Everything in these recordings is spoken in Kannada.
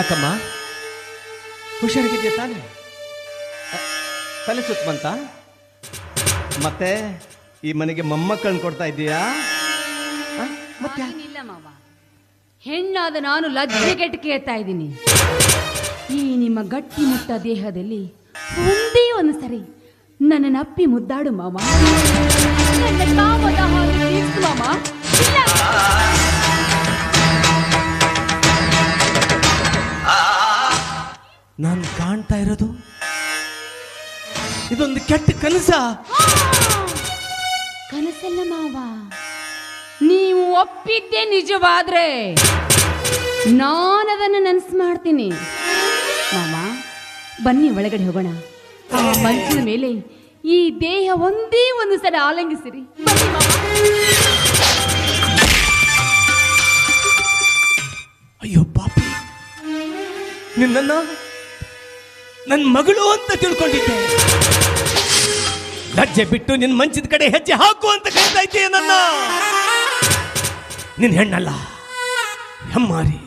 ಯಾಕಮ್ಮ? ಹುಷಾರಾಗಿದ್ಯಾ ತಾನೆ? ತಲೆ ಸುತ್ತ ಬಂತ? ಮತ್ತೆ ಈ ಮನೆಗೆ ಮೊಮ್ಮಕ್ಕಳನ್ನ ಕೊಡ್ತಾ ಇದ್ದೀಯಾ? ಹಾಗೇನಿಲ್ಲ ಮಾವ. ಹೆಣ್ಣಾದ ನಾನು ಲಜ್ಜೆ ಕೆಟ್ಟು ಕೇಳ್ತಾ ಇದ್ದೀನಿ. ಈ ನಿಮ್ಮ ಗಟ್ಟಿ ಮುಟ್ಟ ದೇಹದಲ್ಲಿ ಒಂದೇ ಒಂದು ಸರಿ ನನ್ನ ಅಪ್ಪಿ ಮುದ್ದಾಡು ಮಾವ. ಇದೊಂದು ಕೆಟ್ಟ ಕನಸ? ಕನಸಲ್ಲ ಮಾವ. ನೀವು ಒಪ್ಪಿದ್ದೆ ನಿಜವಾದ್ರೆ ನಾನದನ್ನು ನೆನಸು ಮಾಡ್ತೀನಿ. ಮಾವ ಬನ್ನಿ ಒಳಗಡೆ ಹೋಗೋಣ. ಆ ಮಂಚದ ಮೇಲೆ ಈ ದೇಹ ಒಂದೇ ಒಂದು ಸಲ ಆಲಂಗಿಸಿರಿ. ಅಯ್ಯೋ ಪಾಪಿ. ನಿನ್ನ ನನ್ನ ಮಗಳು ಅಂತ ತಿಳ್ಕೊಂಡಿದ್ದೆ. ಲಜ್ಜೆ ಬಿಟ್ಟು ನಿನ್ನ ಮಂಚದ ಕಡೆ ಹೆಜ್ಜೆ ಹಾಕು ಅಂತ ಇದ್ದೀಯ ನನ್ನ. ನಿನ್ನ ಹೆಣ್ಣಲ್ಲ, ಹೆಮ್ಮಾರಿ.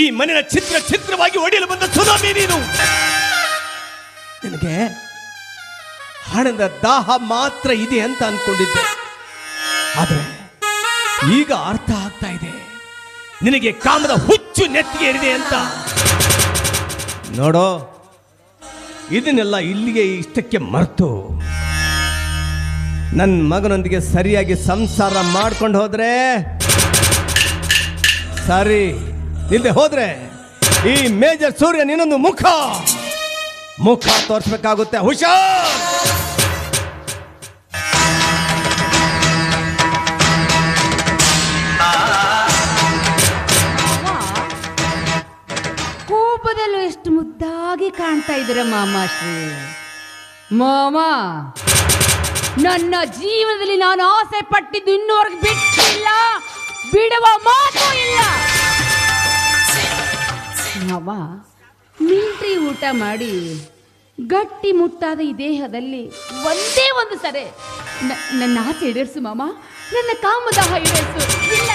ಈ ಮನೆಯ ಚಿತ್ರ ಚಿತ್ರವಾಗಿ ಒಡೆಯಲು ಬಂದ ಸುನಾಮಿ ನೀನು. ನಿನಗೆ ಹಣದ ದಾಹ ಮಾತ್ರ ಇದೆ ಅಂತ ಅನ್ಕೊಂಡಿದ್ದೆ. ಆದರೆ ಈಗ ಅರ್ಥ ಆಗ್ತಾ ಇದೆ. ನಿನಗೆ ಕಾಮದ ಹುಚ್ಚು ನೆತ್ತಿಗೆ ಏರಿದೆ ಅಂತ. ನೋಡೋ ಇದನ್ನೆಲ್ಲ ಇಲ್ಲಿಗೆ ಇಷ್ಟಕ್ಕೆ ಮರೆತು. ನನ್ನ ಮಗನೊಂದಿಗೆ ಸರಿಯಾಗಿ ಸಂಸಾರ ಮಾಡ್ಕೊಂಡು ಹೋದ್ರೆ? ಸರಿ ಇಲ್ಲದೆ ಹೋದ್ರೆ? ಈ ಮೇಜರ್ ಸೂರ್ಯ ನಿನ್ನೊಂದು ಮುಖ. ಮುಖ ತೋರಿಸ್ಬೇಕಾಗುತ್ತೆ. ಹುಷಾರ್! ಕೋಪದಲ್ಲೂ ಎಷ್ಟು ಮುದ್ದಾಗಿ ಕಾಣ್ತಾ ಇದ್ದೀರ ಮಾಮಾಶ್ರೀ? ಮಾಮ, ನನ್ನ ಜೀವನದಲ್ಲಿ ನಾನು ಆಸೆ ಪಟ್ಟಿದ್ದು ಇನ್ನೂವರೆಗೆ ಬಿಟ್ಟಿಲ್ಲ. ಬಿಡುವ ಮಾತು ಇಲ್ಲ. ಮಾವ ಮಿಲ್ಟ್ರಿ ಊಟ ಮಾಡಿ ಗಟ್ಟಿ ಮುಟ್ಟಾದ ಈ ದೇಹದಲ್ಲಿ ಒಂದೇ ಒಂದು ಸರೆ ನನ್ನ ಆಸೆ ಈಡೇರಿಸು ಮಾಮ. ನನ್ನ ಕಾಮದಾಹ ಈಡೇರಿಸು. ಇಲ್ಲ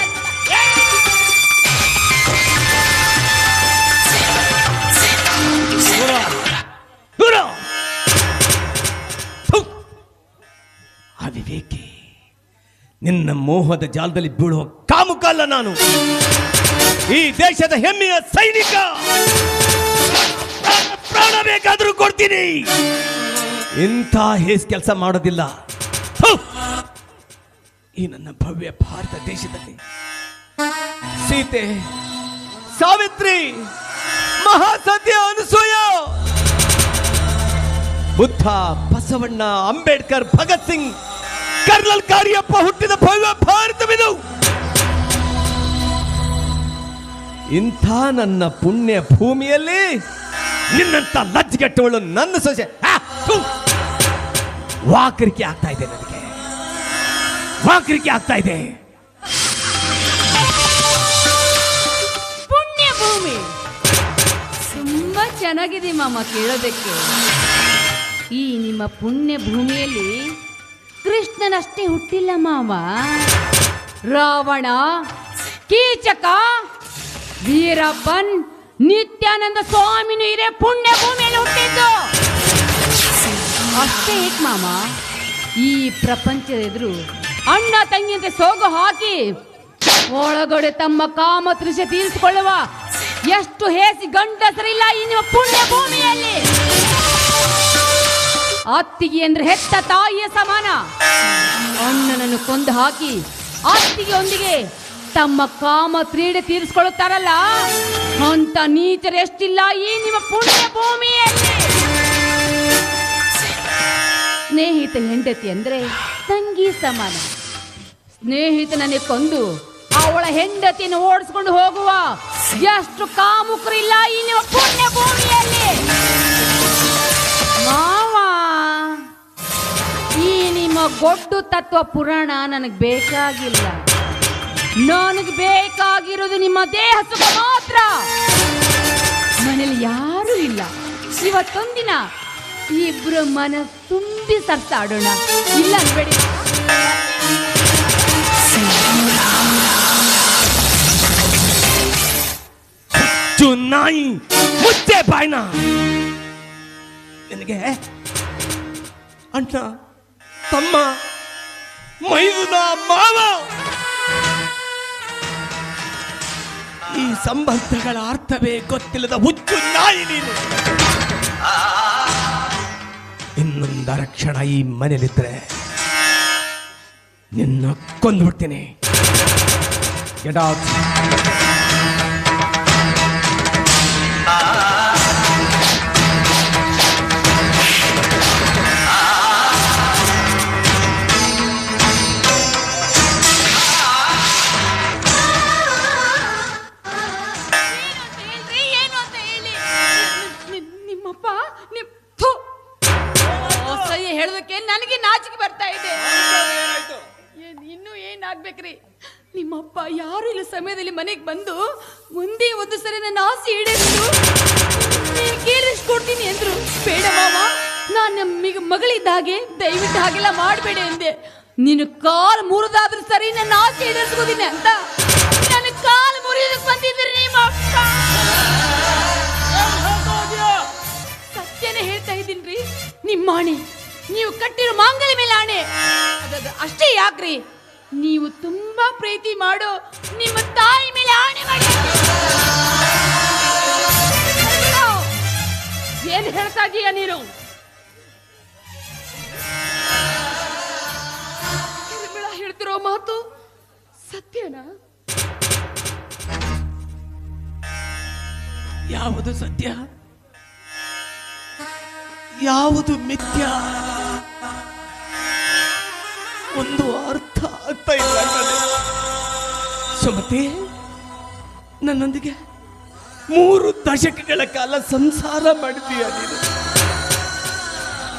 ನಿನ್ನ ಮೋಹದ ಜಾಲದಲ್ಲಿ ಬೀಳುವ ಕಾಮುಕಲ್ಲ ನಾನು. ಈ ದೇಶದ ಹೆಮ್ಮೆಯ ಸೈನಿಕ. ಪ್ರಾಣ- ಬೇಕಾದರೂ ಕೊಡ್ತೀನಿ. ಇಂಥ ಹೇಸ್ ಕೆಲಸ ಮಾಡೋದಿಲ್ಲ. ಈ ನನ್ನ ಭವ್ಯ ಭಾರತ ದೇಶದಲ್ಲಿ. ಸೀತೆ, ಸಾವಿತ್ರಿ, ಮಹಾಸತ್ಯ ಅನಸೂಯ. ಬುದ್ಧ ಬಸವಣ್ಣ ಅಂಬೇಡ್ಕರ್ ಭಗತ್ ಸಿಂಗ್. ಕರ್ನಲ್ ಕಾರ್ಯಪ್ಪ ಹುಟ್ಟಿದ ಭವ್ಯ ಭಾರತವಿದು. ಇಂಥ ನನ್ನ ಪುಣ್ಯ ಭೂಮಿಯಲ್ಲಿ ನಿನ್ನಂತ ಲಜ್ಜೆಗೆಟ್ಟವಳು ನನ್ನ ಸೊಸೆ. ವಾಕರಿಕೆ ಆಗ್ತಾ ಇದೆ ನನಗೆ. ವಾಕರಿಕೆ ಆಗ್ತಾ ಇದೆ. ಪುಣ್ಯ ಭೂಮಿ. ತುಂಬಾ ಚೆನ್ನಾಗಿದೆ ಮಾಮ ಕೇಳೋದಕ್ಕೆ. ಈ ನಿಮ್ಮ ಪುಣ್ಯ ಭೂಮಿಯಲ್ಲಿ ಕೃಷ್ಣನಷ್ಟೇ ಹುಟ್ಟಿಲ್ಲ ಮಾವ. ರಾವಣ, ಕೀಚಕ, ವೀರಪ್ಪನ್, ನಿತ್ಯಾನಂದ ಸ್ವಾಮಿನೂ ಇರೇ ಪುಣ್ಯ ಭೂಮಿಯಲ್ಲಿ ಹುಟ್ಟಿದ್ದು. ಅಷ್ಟೇ ಏಕ್ ಮಾಮ ಈ ಪ್ರಪಂಚದ ಎದುರು ಅಣ್ಣ ತಂಗಿಯಂತೆ ಸೋಗು ಹಾಕಿ ಒಳಗಡೆ ತಮ್ಮ ಕಾಮ ತೃಷ ತೀರಿಸಿಕೊಳ್ಳುವ ಎಷ್ಟು ಹೇಸಿ ಗಂಡಸರಿಲ್ಲ ಈ ನಿಮ್ಮ ಪುಣ್ಯ ಭೂಮಿಯಲ್ಲಿ ಅತ್ತಿಗೆ ಅಂದ್ರೆ ಹೆತ್ತ ತಾಯಿಯ ಸಮಾನ. ಅಣ್ಣನನ್ನು ಕೊಂದು ಹಾಕಿ ಆತ್ತಿಗೆಯೊಂದಿಗೆ ತಮ್ಮ ಕಾಮ ಕ್ರೀಡೆ ತೀರಿಸ್ಕೊಳ್ಳುತ್ತಾರಲ್ಲ? ಅಂತ ನೀಚರು ಎಷ್ಟಿಲ್ಲ ಈ ನಿಮ್ಮ ಪುಣ್ಯ ಭೂಮಿಯಲ್ಲಿ? ಸ್ನೇಹಿತ ಹೆಂಡತಿ ಅಂದ್ರೆ ತಂಗಿ ಸಮಾನ. ಸ್ನೇಹಿತನನ್ನೇ ಕೊಂದು ಅವಳ ಹೆಂಡತಿಯನ್ನು ಓಡಿಸ್ಕೊಂಡು ಹೋಗುವ ಎಷ್ಟು ಕಾಮುಕರಿಲ್ಲ ಈ ನಿಮ್ಮ ಪುಣ್ಯ ಭೂಮಿಯಲ್ಲಿ. ಈ ನಿಮ್ಮ ಗೊಡ್ಡು ತತ್ವ ಪುರಾಣ ನನಗೆ ಬೇಕಾಗಿಲ್ಲ. ನನಗೆ ಬೇಕಾಗಿರೋದು ನಿಮ್ಮ ದೇಹ ಸುಖ ಮಾತ್ರ. ಮನೇಲಿ ಯಾರೂ ಇಲ್ಲ. ಇವತ್ತೊಂದಿನ ಇಬ್ರು ಮನ ತುಂಬಿ ಸರ್ಸಾಡೋಣ. ಇಲ್ಲ ಚುನ್ ನಾಯಿ ಮುಚ್ಚೆ ಬಾಯ್ನ. ನಿನಗೆ ಅಣ್ಣ ತಮ್ಮ ಮೈದುನ ಮಾವ. ಈ ಸಂಬಂಧಗಳ ಅರ್ಥವೇ ಗೊತ್ತಿಲ್ಲದ ಹುಚ್ಚು ನಾಯಿ ನೀನು. ಇನ್ನೊಂದರ ಕ್ಷಣ ಈ ಮನೇಲಿದ್ರೆ ನಿನ್ನ ಕೊಂದ್ಬಿಡ್ತೀನಿ. Get ಆಸೆ ಈಡೇರಿದ್ರು ಕೇಳಿದಷ್ಟು ಕೊಡ್ತೀನಿ ಅಂದ್ರು. ಬೇಡ ಮಾವ, ನಾನು ನಮ್ಮ ಮಗಳಿದ್ದಾಗೆ ದಯವಿಟ್ಟು ಹಾಗೆಲ್ಲ ಮಾಡಬೇಡ ಎಂದೆ ನೀನು ಕಾಲು ಮುರಿದಾದ್ರೂ ಸರಿ, ನನ್ನ ಆಸೆ ಈಡೇರಿಸ್ಕೋತೀನಿ ಅಂತ. ನನ್ನ ಕಾಲು ಮುರಿಯೋದಕ್ಕೆ ಬಂದಿದ್ರಿ ನಿಮ್ಮ ಸತ್ಯನೇ ಹೇಳ್ತಾ ರೀ ನಿಮ್ಮ ಆಣೆ. ನೀವು ಕಟ್ಟಿರೋ ಮಾಂಗಲ್ಯ ಮೇಲೆ ಆಣೆ. ಅಷ್ಟೇ ಯಾಕ್ರಿ? ನೀವು ತುಂಬಾ ಪ್ರೀತಿ ಮಾಡೋ ನಿಮ್ಮ ತಾಯಿ ಮೇಲೆ ಆಣೆ ಮಾಡಿ ಏನ್ ಹೇಳ್ತಾ ಇದೀಯ ನೀನು ಹೇಳ್ತಿರೋ ಮಾತು ಸತ್ಯನಾ? ಯಾವುದು ಸತ್ಯ? ಯಾವುದು ಮಿಥ್ಯ? ಒಂದು ಅರ್ಥ ಆಗ್ತಾ ಇಲ್ಲ. ಸುಮತಿ, ನನ್ನೊಂದಿಗೆ ಮೂರು ದಶಕಗಳ ಕಾಲ ಸಂಸಾರ ಮಾಡಿದೀಯ ನೀನು.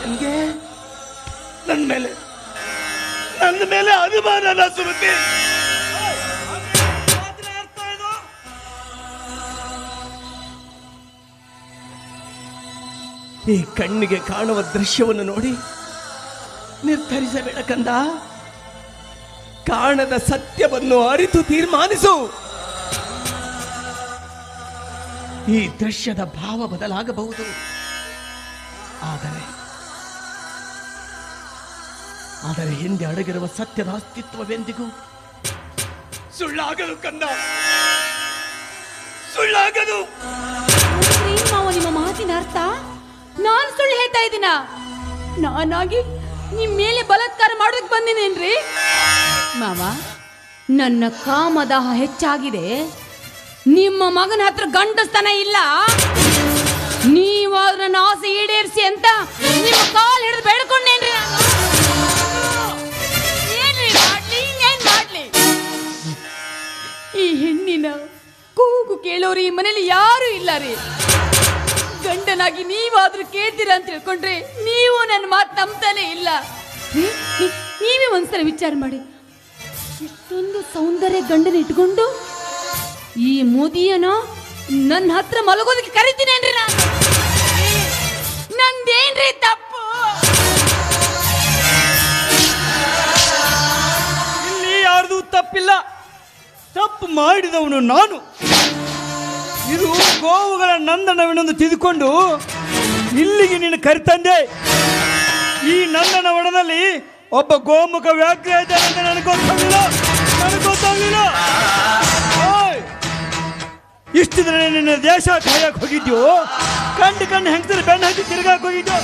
ನನಗೆ ನನ್ನ ಮೇಲೆ ನನ್ನ ಮೇಲೆ ಅನುಮಾನನ ಸುರುತ್ತೆ ಈ ಕಣ್ಣಿಗೆ ಕಾಣುವ ದೃಶ್ಯವನ್ನು ನೋಡಿ ನಿರ್ಧರಿಸಬೇಡ ಕಂದ. ಕಾಣದ ಸತ್ಯವನ್ನು ಅರಿತು ತೀರ್ಮಾನಿಸು. ಈ ದೃಶ್ಯದ ಭಾವ ಬದಲಾಗಬಹುದು. ಆದರೆ ಆದರೆ ಹಿಂದೆ ಅಡಗಿರುವ ಸತ್ಯದ ಅಸ್ತಿತ್ವವೆಂದಿಗೂ ಸುಳ್ಳಾಗದು ಕಂದ. ಸುಳ್ಳಾಗದು. ನಿಮ್ಮ ಮಾತಿನ ಅರ್ಥ? ನಾನು ಸುಳ್ಳು ಹೇಳ್ತಾ ಇದ್ದೀನ? ನಾನಾಗಿ ನಿಮ್ ಮೇಲೆ ಬಲಾತ್ಕಾರ ಮಾಡೋದಕ್ಕೆ ಬಂದಿನೇನ್ರಿ ಮಾವ, ನನ್ನ ಕಾಮದಾಹ ಹೆಚ್ಚಾಗಿದೆ. ನಿಮ್ಮ ಮಗನ ಹತ್ರ ಗಂಡಸ್ತನ ಇಲ್ಲ. ನೀವು ನನ್ನ ಆಸೆ ಈಡೇರಿಸಿ ಅಂತ ನಿಮ್ಮ ಕಾಲ್ ಹಿಡಿದು ಬೇಡ್ಕೊಂಡೇನ್ರಿ ನಾನು? ಏನ್ರಿ ಈ ಹೆಣ್ಣಿನ ಕೂಗು ಕೇಳೋರು ಈ ಮನೇಲಿ ಯಾರು ಇಲ್ಲ ರೀ. ಗಂಡನಾಗಿ ನೀವಾದ್ರೂ ಕೇಳ್ತೀರಾ ಅಂತ ತಿಳ್ಕೊಂಡ್ರೆ ನೀವು ನನ್ನ ಮಾತು ನಂಬ್ತಾನೆ ಇಲ್ಲ. ನೀವೇ ಒಂದ್ಸಲ ವಿಚಾರ ಮಾಡಿ. ಇಷ್ಟೊಂದು ಸೌಂದರ್ಯ ಗಂಡನ ಇಟ್ಕೊಂಡು ಈ ಮುದಿಯನ ನನ್ನ ಹತ್ರ ಮಲಗೋದಕ್ಕೆ ಕರಿತೀನೇನ್ರಿ ನಾನು? ನಂದೇನ್ರಿ ತಪ್ಪು? ಇಲ್ಲಿ ಯಾರ್ದು ತಪ್ಪಿಲ್ಲ. ತಪ್ಪು ಮಾಡಿದವನು ನಾನು. ಇದು ಗೋವುಗಳ ನಂದನವೆಂದು ತಿದ್ದುಕೊಂಡು ಇಲ್ಲಿಗೆ ನೀನು ಕರಿತಂದೆ. ಈ ನಂದನವನದಲ್ಲಿ ಒಬ್ಬ ಗೋಮುಖ ನನಗೆ ಇಷ್ಟು ದಿನ ನಿನ್ನ ದೇಶ ಕಾಯಕ್ಕೆ ಹೋಗಿದ್ಯೋ? ಕಂಡು ಕಂಡು ಹೆಂಗಸರು ಬೆನ್ನು ಹಚ್ಚಿ ತಿರುಗಾಕ್ ಹೋಗಿದ್ಯೋ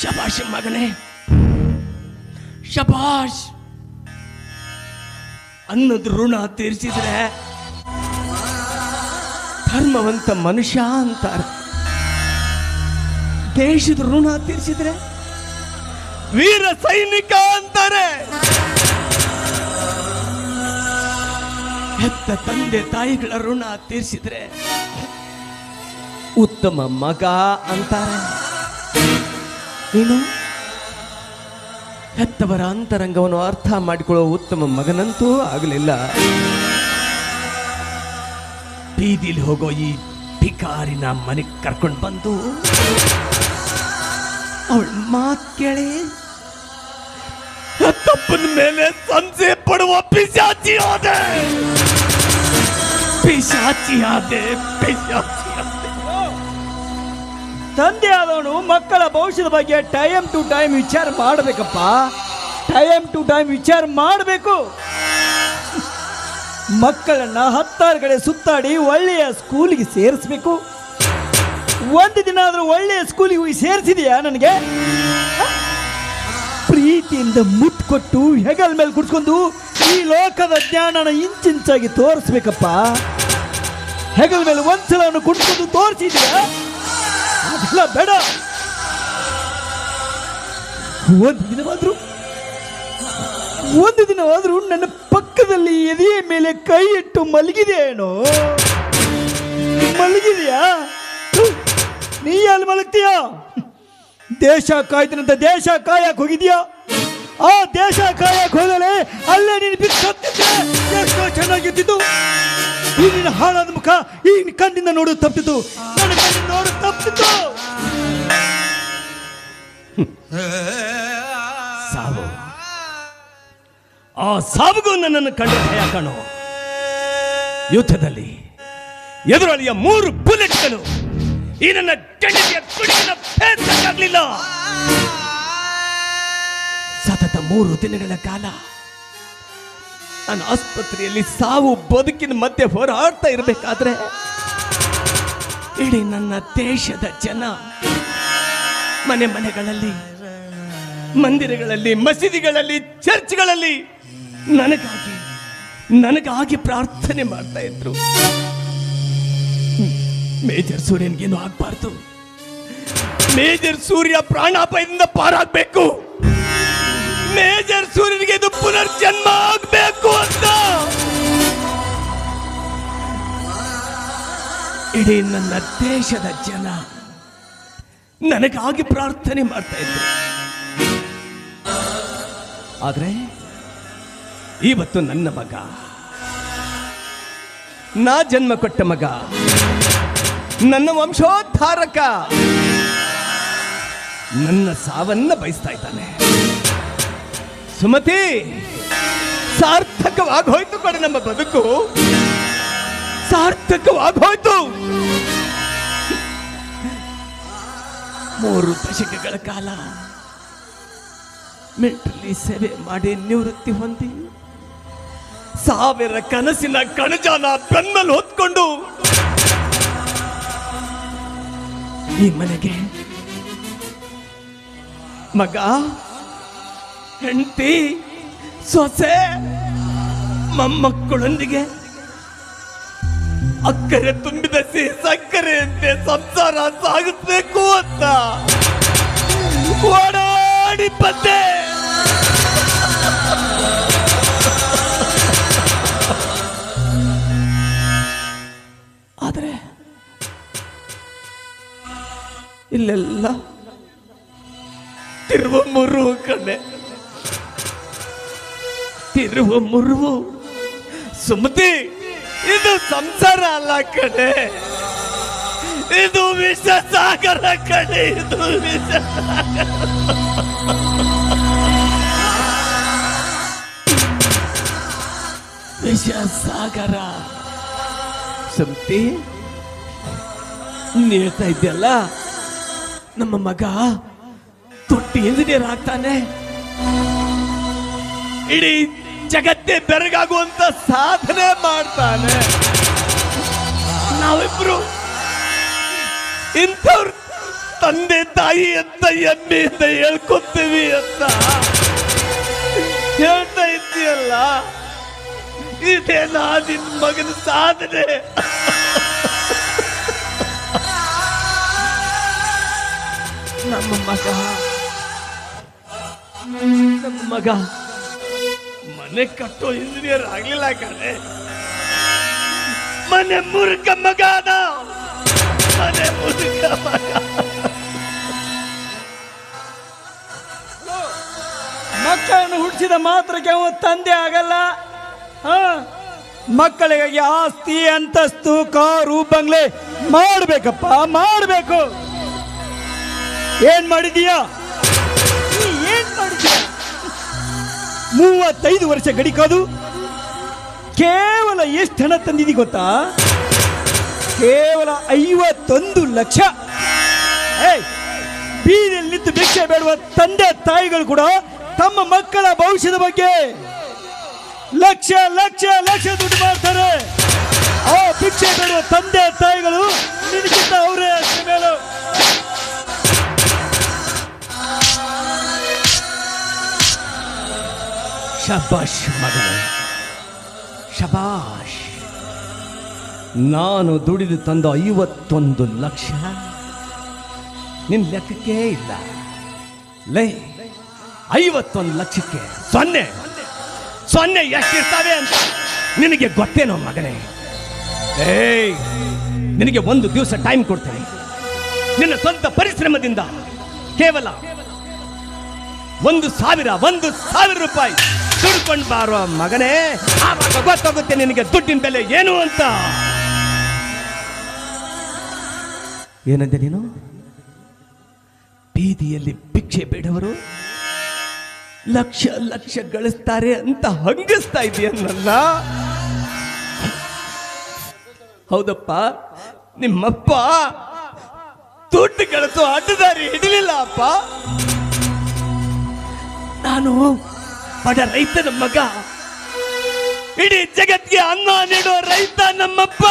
ಶಬಾಷ್ ಮಗನೇ ಶಬಾಷ್ ಅನ್ನದ ಋಣ ತೀರಿಸಿದ್ರೆ ಧರ್ಮವಂತ ಮನುಷ್ಯ ಅಂತಾರೆ. ದೇಶದ ಋಣ ತೀರಿಸಿದ್ರೆ ವೀರ ಸೈನಿಕ ಅಂತಾರೆ. ಹೆತ್ತ ತಂದೆ ತಾಯಿಗಳ ಋಣ ತೀರಿಸಿದ್ರೆ ಉತ್ತಮ ಮಗ ಅಂತಾರೆ. ನೀನು? ಹೆತ್ತವರ ಅಂತರಂಗವನ್ನು ಅರ್ಥ ಮಾಡಿಕೊಳ್ಳುವ ಉತ್ತಮ ಮಗನಂತೂ ಆಗಲಿಲ್ಲ. ಬೀದಿಲಿ ಹೋಗೋ ಈ ಭಿಕಾರಿನ ಮನೆಗೆ ಕರ್ಕೊಂಡು ಬಂದು, ಅವಳ ಮಾತ್ ಕೇಳಿ ತಪ್ಪನ ಮೇಲೆ ಸಂಸೆ ಪಡುವ ಪಿಶಾಚಿ ಆದೆ ಪಿಶಾಚಿ ಆದೆ ಪಿಶಾಚಿ ತಂದೆ ಆದವನು ಮಕ್ಕಳ ಭವಿಷ್ಯದ ಬಗ್ಗೆ ಟೈಮ್ ಟು ಟೈಮ್ ವಿಚಾರ ಮಾಡಬೇಕಪ್ಪ. ಟೈಮ್ ಟು ಟೈಮ್ ವಿಚಾರ ಮಾಡಬೇಕು. ಮಕ್ಕಳನ್ನ ಹತ್ತಾರು ಕಡೆ ಸುತ್ತಾಡಿ ಒಳ್ಳೆಯ ಸ್ಕೂಲಿಗೆ ಸೇರಿಸ್ಬೇಕು. ಒಂದು ದಿನ ಆದರೂ ಒಳ್ಳೆಯ ಸ್ಕೂಲಿಗೆ ಹೋಗಿ ಸೇರಿಸಿದೆಯಾ ನನಗೆ? ಪ್ರೀತಿಯಿಂದ ಮುಟ್ಕೊಟ್ಟು ಕೊಟ್ಟು ಹೆಗಲ್ ಮೇಲೆ ಕುಡ್ಸ್ಕೊಂಡು ಈ ಲೋಕದ ಜ್ಞಾನನ ಇಂಚಿಂಚಾಗಿ ತೋರಿಸ್ಬೇಕಪ್ಪ. ಹೆಗಲ್ ಮೇಲೆ ಒಂದ್ಸಲ ಕುಡ್ಕೊಂಡು ತೋರಿಸಿದ್ಯಾ? ಅದೆಲ್ಲ ಬೇಡ. ಒಂದು ದಿನವಾದ್ರು, ಒಂದು ದಿನವಾದ್ರೂ ನನ್ನ ಪಕ್ಕದಲ್ಲಿ ಎದೆಯ ಮೇಲೆ ಕೈ ಇಟ್ಟು ಮಲಗಿದೆಯೇನೋ ಮಲಗಿದೆಯಾ? ನೀ ಅಲ್ಲಿ ಮಲಗ್ತೀಯ? ದೇಶ ಕಾಯ್ತಿನಂತ ದೇಶ ಕಾಯಕ್ ಹೋಗಿದ್ಯಾ? ಆ ದೇಶ ಕಾಯಕ್ ಹೋಗಲೇ ಅಲ್ಲೇ ನೀನು ಬಿಟ್ಟು ಎಷ್ಟೋ ಚೆನ್ನಾಗಿದ್ದಿದ್ದು ಈ ನಿನ್ನ ಹಾಳಾದ ಮುಖ ಈ ಕಣ್ಣಿಂದ ನೋಡು ತಪ್ಪಿತು ನನ್ನ ಕಣ್ಣಿಂದ ನೋಡೋದು ತಪ್ಪಿತು ಸಾವು. ಆ ಸಾವುಗೂ ನನ್ನನ್ನು ಕಂಡು ಭಯ ಕಾಣು. ಯುದ್ಧದಲ್ಲಿ ಎದುರಾಳಿಯ ಮೂರು ಬುಲೆಟ್ಗಳು ಈ ನನ್ನ ಗಂಡತಿಯ ಕುಡಿಗಿನ ಭೇದಕ್ಕಾಗ್ಲಿಲ್ಲ ಸತತ ಮೂರು ದಿನಗಳ ಕಾಲ ನಾನು ಆಸ್ಪತ್ರೆಯಲ್ಲಿ ಸಾವು ಬದುಕಿನ ಮಧ್ಯೆ ಹೋರಾಡ್ತಾ ಇರಬೇಕಾದ್ರೆ ಇಡೀ ನನ್ನ ದೇಶದ ಜನ ಮನೆ ಮನೆಗಳಲ್ಲಿ, ಮಂದಿರಗಳಲ್ಲಿ, ಮಸೀದಿಗಳಲ್ಲಿ, ಚರ್ಚ್ಗಳಲ್ಲಿ ನನಗಾಗಿ ನನಗಾಗಿ ಪ್ರಾರ್ಥನೆ ಮಾಡ್ತಾ ಇದ್ರು. ಮೇಜರ್ ಸೂರ್ಯನ್ಗೇನು ಆಗ್ಬಾರ್ದು? ಮೇಜರ್ ಸೂರ್ಯ ಪ್ರಾಣಾಪಾಯದಿಂದ ಪಾರಾಗ್ಬೇಕು. ಮೇಜರ್ ಸೂರ್ಯನಿಗೆ ಇದು ಪುನರ್ಜನ್ಮ ಆಗ್ಬೇಕು ಅಂತ. ಇಡೀ ನನ್ನ ದೇಶದ ಜನ ನನಗಾಗಿ ಪ್ರಾರ್ಥನೆ ಮಾಡ್ತಾ ಇದ್ರು. ಆದ್ರೆ ಇವತ್ತು ನನ್ನ ಮಗ, ನಾ ಜನ್ಮ ಕೊಟ್ಟ ಮಗ, ನನ್ನ ವಂಶೋದ್ಧಾರಕ, ನನ್ನ ಸಾವನ್ನ ಬಯಸ್ತಾ ಇದ್ದಾನೆ. ಸುಮತಿ, ಸಾರ್ಥಕವಾಗೋಯ್ತು ಕಡೆ ನಮ್ಮ ಬದುಕು. ಸಾರ್ಥಕವಾಗೋಯ್ತು. ಮೂರು ದಶಕಗಳ ಕಾಲ ಮಿಲಿಟರಿ ಸೇವೆ ಮಾಡಿ ನಿವೃತ್ತಿ ಹೊಂದಿ, ಸಾವಿರ ಕನಸಿನ ಕಣಜಾಲ ಬೆನ್ನಲ್ಲಿ ಹೊತ್ಕೊಂಡು ಈ ಮನೆಗೆ ಮಗ ಹೆಂಡತಿ, ಸೊಸೆ, ಮೊಮ್ಮಕ್ಕಳೊಂದಿಗೆ ಅಕ್ಕರೆ ತುಂಬಿದ ಸಿಹಿ ಸಕ್ಕರೆಯಂತೆ ಸಂಸಾರ ಸಾಗಿಸ್ಬೇಕು ಅಂತ ಓಡಾಡಿ ಬಂದೆ. ಆದರೆ ಇಲ್ಲೆಲ್ಲ ತಿರುವ ಮುರುವು ಕಣ್ಣೆ ತಿರುವ ಮುರುವು. ಸುಮತಿ, ಇದು ಸಂಸಾರ ಅಲ್ಲ ಕಡೆ ಇದು ವಿಷ ಸಾಗರ ಕಡೆ ಇದು ವಿಷ ವಿಷ ಸಾಗರ ಸುಮತಿ ಹೇಳ್ತಾ ಇದೆಯಲ್ಲ ನಮ್ಮ ಮಗ ತೊಟ್ಟಿ ಇಂಜಿನಿಯರ್ ಆಗ್ತಾನೆ. ಇಡೀ ಜಗತ್ತೇ ಬೆರಗಾಗುವಂತ ಸಾಧನೆ ಮಾಡ್ತಾನೆ. ನಾವಿಬ್ರು ಇಂಥವ್ರ ತಂದೆ ತಾಯಿ ಅಂತ ಎಮ್ಮೆಯಿಂದ ಹೇಳ್ಕೊತೀವಿ ಅಂತ ಹೇಳ್ತಾ ಇದ್ದೀಯಲ್ಲ? ಇದೇ ನಾ ನಿನ್ ಮಗನ ಸಾಧನೆ. ನಮ್ಮ ಮಗ. ನಮ್ಮ ಮಗ. ಮನೆ ಕಟ್ಟೋ ಇಂಜಿನಿಯರ್ ಆಗ್ಲಿಲ್ಲ ಕಣೆ. ಮನೆ ಮುರುಕ ಮಗ ಮನೆ ಮುರುಕ ಮಗ. ಮಕ್ಕಳನ್ನು ಹುಟ್ಟಿಸಿದ ಮಾತ್ರಕ್ಕೆ ಅವ ತಂದೆ ಆಗಲ್ಲ. ಹಾ? ಮಕ್ಕಳಿಗಾಗಿ ಆಸ್ತಿ, ಅಂತಸ್ತು, ಕಾರು, ಬಂಗ್ಲೆ ಮಾಡಬೇಕಪ್ಪ, ಮಾಡಬೇಕು. ಏನ್ ಮಾಡಿದೀಯ? ಮೂವತ್ತೈದು ವರ್ಷ ಗಡಿಕಾದು ಕೇವಲ ಎಷ್ಟು ಹಣ ತಂದಿದಿ ಗೊತ್ತಾ? ಕೇವಲ ಐವತ್ತೊಂದು ಲಕ್ಷ. ಬೀದಿಯಲ್ಲಿ ನಿಂತು ಭಿಕ್ಷೆ ಬೇಡುವ ತಂದೆ ತಾಯಿಗಳು ಕೂಡ ತಮ್ಮ ಮಕ್ಕಳ ಭವಿಷ್ಯದ ಬಗ್ಗೆ ಲಕ್ಷ ಲಕ್ಷ ಲಕ್ಷ ದುಡ್ಡು ಮಾಡ್ತಾರೆ. ಆ ಭಿಕ್ಷೆ ಬೇಡುವ ತಂದೆ ತಾಯಿಗಳು ನಿನಗಿಂತ ಅವರೇ ಮೇಲು. ಶಬಾಷ್ ಮಗನೇ ಶಬಾಶ್ ನಾನು ದುಡಿದು ತಂದ ಐವತ್ತೊಂದು ಲಕ್ಷ ನಿನ್ ಲೆಕ್ಕಕ್ಕೆ ಇಲ್ಲ. ಲೈ, ಐವತ್ತೊಂದು ಲಕ್ಷಕ್ಕೆ ಸೊನ್ನೆ ಸೊನ್ನೆ ಎಷ್ಟಿರ್ತಾವೆ ಅಂತ ನಿನಗೆ ಗೊತ್ತೇನೋ ಮಗನೇ? ಏಯ್, ನಿನಗೆ ಒಂದು ದಿವಸ ಟೈಮ್ ಕೊಡ್ತೇನೆ. ನಿನ್ನ ಸ್ವಂತ ಪರಿಶ್ರಮದಿಂದ ಕೇವಲ ಒಂದು ಸಾವಿರ ಒಂದು ಸಾವಿರ ರೂಪಾಯಿ ದುಡ್ಕೊಂಡು ಬಾರೋ ಮಗನೇ, ಆವಾಗ ಗೊತ್ತಾಗುತ್ತೆ ನಿನಗೆ ದುಡ್ಡಿನ ಬೆಲೆ ಏನು ಅಂತ. ಏನಂದೆ ನೀನು? ಬೀದಿಯಲ್ಲಿ ಭಿಕ್ಷೆ ಬೇಡವರು ಲಕ್ಷ ಲಕ್ಷ ಗಳಿಸ್ತಾರೆ ಅಂತ ಹಂಗಿಸ್ತಾ ಇದೆಯಲ್ಲ ಹೌದಪ್ಪ, ನಿಮ್ಮಪ್ಪ ದುಡ್ಡು ಗಳಿಸೋ ಅಡ್ಡದಾರಿ ಹಿಡಲಿಲ್ಲ ಅಪ್ಪ. ನಾನು ಬಡ ರೈತನ ಮಗ. ಇಡೀ ಜಗತ್ಗೆ ಅನ್ನ ನೀಡೋ ರೈತ ನಮ್ಮಪ್ಪ.